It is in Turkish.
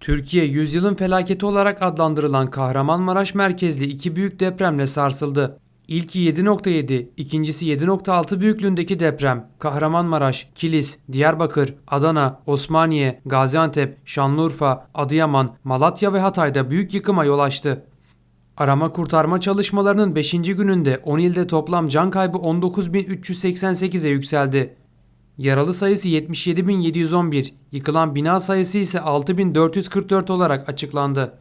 Türkiye yüzyılın felaketi olarak adlandırılan Kahramanmaraş merkezli iki büyük depremle sarsıldı. İlki 7.7, ikincisi 7.6 büyüklüğündeki deprem Kahramanmaraş, Kilis, Diyarbakır, Adana, Osmaniye, Gaziantep, Şanlıurfa, Adıyaman, Malatya ve Hatay'da büyük yıkıma yol açtı. Arama kurtarma çalışmalarının 5. gününde 10 ilde toplam can kaybı 19.388'e yükseldi. Yaralı sayısı 77.711, yıkılan bina sayısı ise 6.444 olarak açıklandı.